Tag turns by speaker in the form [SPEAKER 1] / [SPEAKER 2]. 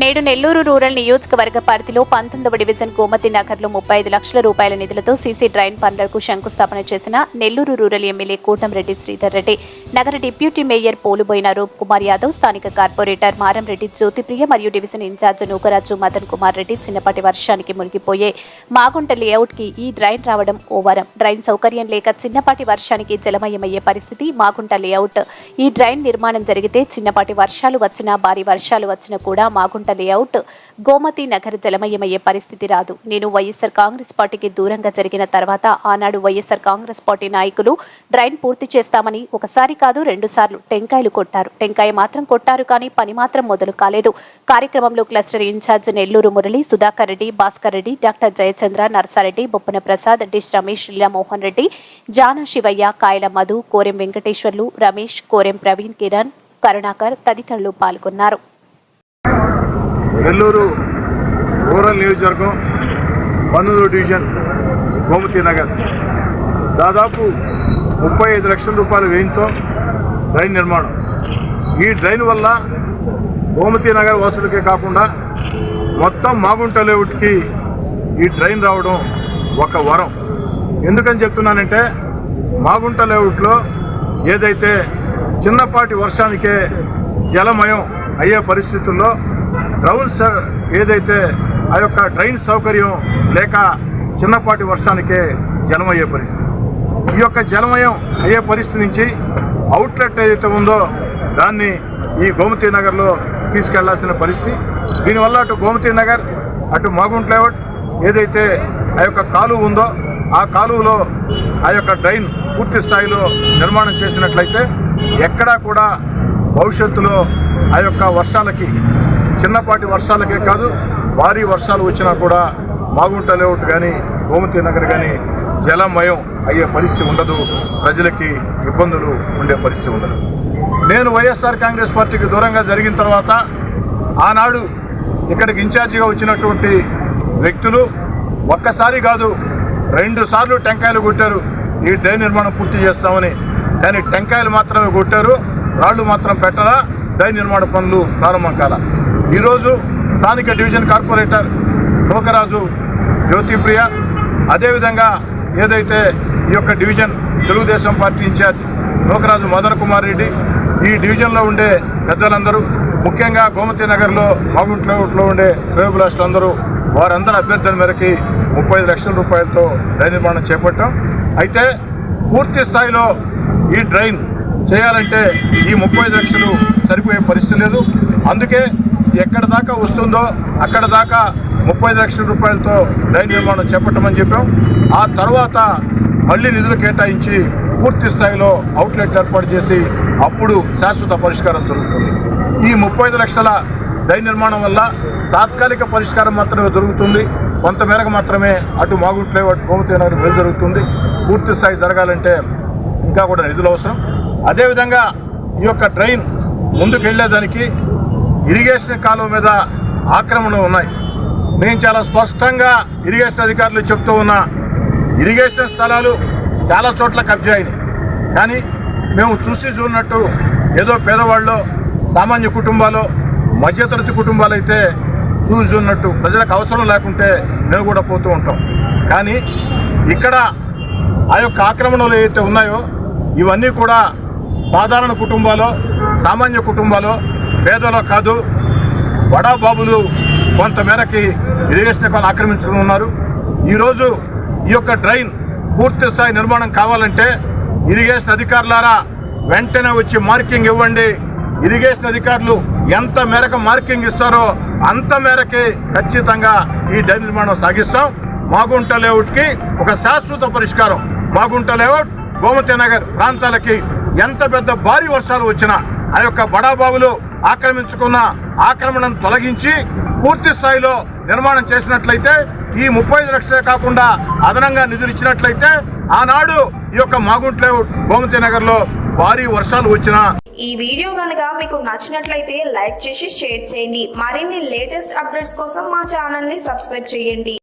[SPEAKER 1] నేడు నెల్లూరు రూరల్ నియోజకవర్గ పరిధిలో పంతొమ్మిదవ డివిజన్ గోమతి నగర్లో ముప్పై ఐదు లక్షల రూపాయల నిధులతో సీసీ డ్రైన్ పనులకు శంకుస్థాపన చేసిన నెల్లూరు రూరల్ ఎమ్మెల్యే కోటంరెడ్డి శ్రీధర్ రెడ్డి. నగర డిప్యూటీ మేయర్ పోలుబోయిన రూప్ కుమార్ యాదవ్ స్థానిక కార్పొరేటర్ మారంరెడ్డి జ్యోతిప్రియ మరియు division in charge Nukaraju Madan Kumar Reddy చిన్నపాటి వర్షానికి మునిగిపోయే మాగుంట లేఅవుట్కి ఈ డ్రైన్ రావడం ఓ వరం డ్రైన్ సౌకర్యం లేక చిన్నపాటి వర్షానికి జలమయమయ్యే పరిస్థితి మాగుంట లేఅవుట్. ఈ డ్రైన్ నిర్మాణం జరిగితే చిన్నపాటి వర్షాలు వచ్చినా భారీ వర్షాలు వచ్చినా కూడా మాగుంట లేఅవుట్ గోమతి నగర్ జలమయమయ్యే పరిస్థితి రాదు. నేను వైఎస్ఆర్ కాంగ్రెస్ పార్టీకి దూరంగా జరిగిన తర్వాత ఆనాడు వైఎస్ఆర్ కాంగ్రెస్ పార్టీ నాయకులు డ్రైన్ పూర్తి చేస్తామని ఒకసారి కాదు రెండు సార్లు టెంకాయలు కొట్టారు. టెంకాయ మాత్రం కొట్టారు కానీ పని మాత్రం మొదలు కాలేదు. కార్యక్రమంలో cluster incharge Nellore Murali Sudhakar Reddy Bhaskar Reddy doctor Jayachandra Narsareddy Boppana Prasad dish Ramesh Leelamohan Reddy Jana Shivaiah Kayala Madhu Korem Venkateswarlu Ramesh Korem Praveen Kiran Karunakar తదితరులు పాల్గొన్నారు.
[SPEAKER 2] నెల్లూరు రూరల్ నియోజకవర్గం పన్నూరు డివిజన్ గోమతి నగర్. దాదాపు ముప్పై ఐదు లక్షల రూపాయల వ్యయంతో డ్రైన్ నిర్మాణం. ఈ డ్రైన్ వల్ల గోమతి నగర్ వాసులకే కాకుండా మొత్తం మాగుంటలేవుటికి ఈ డ్రైన్ రావడం ఒక వరం. ఎందుకని చెప్తున్నానంటే మాగుంట లేఅవుట్లో ఏదైతే చిన్నపాటి వర్షానికే జలమయం అయ్యే పరిస్థితుల్లో డ్రౌన్ ఏదైతే ఆ యొక్క డ్రైన్ సౌకర్యం లేక చిన్నపాటి వర్షానికే జలమయ్యే పరిస్థితి. ఈ యొక్క జలమయం అయ్యే పరిస్థితి నుంచి అవుట్లెట్ ఏదైతే ఉందో దాన్ని ఈ గోమతి నగర్లో తీసుకెళ్ళాల్సిన పరిస్థితి. దీనివల్ల అటు గోమతి నగర్ అటు మాగుంట్ లేఅవుట్ ఏదైతే ఆ యొక్క కాలువ ఉందో ఆ కాలువలో ఆ యొక్క డ్రైన్ పూర్తి స్థాయిలో నిర్మాణం చేసినట్లయితే ఎక్కడా కూడా భవిష్యత్తులో ఆ యొక్క వర్షాలకి చిన్నపాటి వర్షాలకే కాదు భారీ వర్షాలు వచ్చినా కూడా మాగుంట లేఅవుట్ కానీ గోమతి నగర్ కానీ జలమయం అయ్యే పరిస్థితి ఉండదు. ప్రజలకి ఇబ్బందులు ఉండే పరిస్థితి ఉండదు. నేను వైఎస్ఆర్ కాంగ్రెస్ పార్టీకి దూరంగా జరిగిన తర్వాత ఆనాడు ఇక్కడికి ఇన్ఛార్జిగా వచ్చినటువంటి వ్యక్తులు ఒక్కసారి కాదు రెండు సార్లు టెంకాయలు కొట్టారు. ఈ డ్రైన్ నిర్మాణం పూర్తి చేస్తామని. కానీ టెంకాయలు మాత్రమే కొట్టారు రాళ్ళు మాత్రం పెట్టరా డ్రైన్ నిర్మాణ పనులు ప్రారంభం కాల. ఈరోజు స్థానిక డివిజన్ కార్పొరేటర్ లోకరాజు జ్యోతిప్రియ అదేవిధంగా ఏదైతే ఈ యొక్క division Telugu Desam party incharge Lokaraju Madan Kumar Reddy ఈ డివిజన్లో ఉండే పెద్దలందరూ ముఖ్యంగా గోమతి నగర్లో మాగుంట్లో ఉండే శ్రేయభిలాషులందరూ వారందరి అభ్యర్థుల మేరకి ముప్పై లక్షల రూపాయలతో డ్రైన్ నిర్మాణం చేపట్టాం. అయితే పూర్తి స్థాయిలో ఈ డ్రైన్ చేయాలంటే ఈ ముప్పై ఐదు లక్షలు సరిపోయే పరిస్థితి లేదు. అందుకే ఎక్కడ దాకా వస్తుందో అక్కడ దాకా ముప్పై లక్షల రూపాయలతో డ్రైన్ నిర్మాణం చేపట్టమని చెప్పాం. ఆ తర్వాత మళ్ళీ నిధులు కేటాయించి పూర్తి స్థాయిలో అవుట్లెట్ ఏర్పాటు చేసి అప్పుడు శాశ్వత పరిష్కారం దొరుకుతుంది. ఈ ముప్పై ఐదు లక్షల డ్రైన్ నిర్మాణం వల్ల తాత్కాలిక పరిష్కారం మాత్రమే దొరుకుతుంది. కొంత మేరకు మాత్రమే అటు మాగుంట్లే అటు గోమతి నగర్ మేలు జరుగుతుంది. పూర్తి స్థాయి జరగాలంటే ఇంకా కూడా నిధులు అవసరం. అదేవిధంగా ఈ యొక్క ట్రైన్ ముందుకు వెళ్ళేదానికి ఇరిగేషన్ కాలువ మీద ఆక్రమణలు ఉన్నాయి. నేను చాలా స్పష్టంగా ఇరిగేషన్ అధికారులు చెప్తూ ఉన్నా ఇరిగేషన్ స్థలాలు చాలా చోట్ల కబ్జా అయినాయి. కానీ మేము చూసి చూడనట్టు ఏదో పేదవాళ్ళు సామాన్య కుటుంబాలు మధ్యతరగతి కుటుంబాలు అయితే చూసి చూడనట్టు ప్రజలకు అవసరం లేకుంటే మేము కూడా పోతూ ఉంటాం. కానీ ఇక్కడ ఆ యొక్క ఆక్రమణలు ఏవైతే ఉన్నాయో ఇవన్నీ కూడా సాధారణ కుటుంబాలు సామాన్య కుటుంబాలు పేదలో కాదు బడా బాబులు కొంతమేరకి ఇరిగేషన్ కాలను ఆక్రమించుకుని ఉన్నారు. ఈరోజు ఈ యొక్క డ్రైన్ పూర్తి స్థాయి నిర్మాణం కావాలంటే ఇరిగేషన్ అధికారులారా వెంటనే వచ్చి మార్కింగ్ ఇవ్వండి. ఇరిగేషన్ అధికారులు ఎంత మేరకు మార్కింగ్ ఇస్తారో అంత మేరకి ఖచ్చితంగా ఈ డ్రైన్ నిర్మాణం సాగిస్తాం. మాగుంట లేఅవుట్కి ఒక శాశ్వత పరిష్కారం. మాగుంట లేఅవుట్ గోమతి నగర్ ప్రాంతాలకి ఎంత పెద్ద భారీ వర్షాలు వచ్చినా ఆ యొక్క బడాబాబులు ఆక్రమించుకున్న ఆక్రమణను తొలగించి పూర్తి స్థాయిలో నిర్మాణం చేసినట్లయితే ఈ ముప్పై ఐదు లక్షలే కాకుండా అదనంగా నిధులు ఇచ్చినట్లయితే ఆనాడు ఈ యొక్క మాగుంట్లే గోమతి నగర్లో భారీ వర్షాలు వచ్చినా
[SPEAKER 3] ఈ వీడియో కనుక మీకు నచ్చినట్లయితే లైక్ చేసి షేర్ చేయండి. మరిన్ని లేటెస్ట్ అప్డేట్స్ కోసం మా ఛానల్ని సబ్స్క్రైబ్ చేయండి.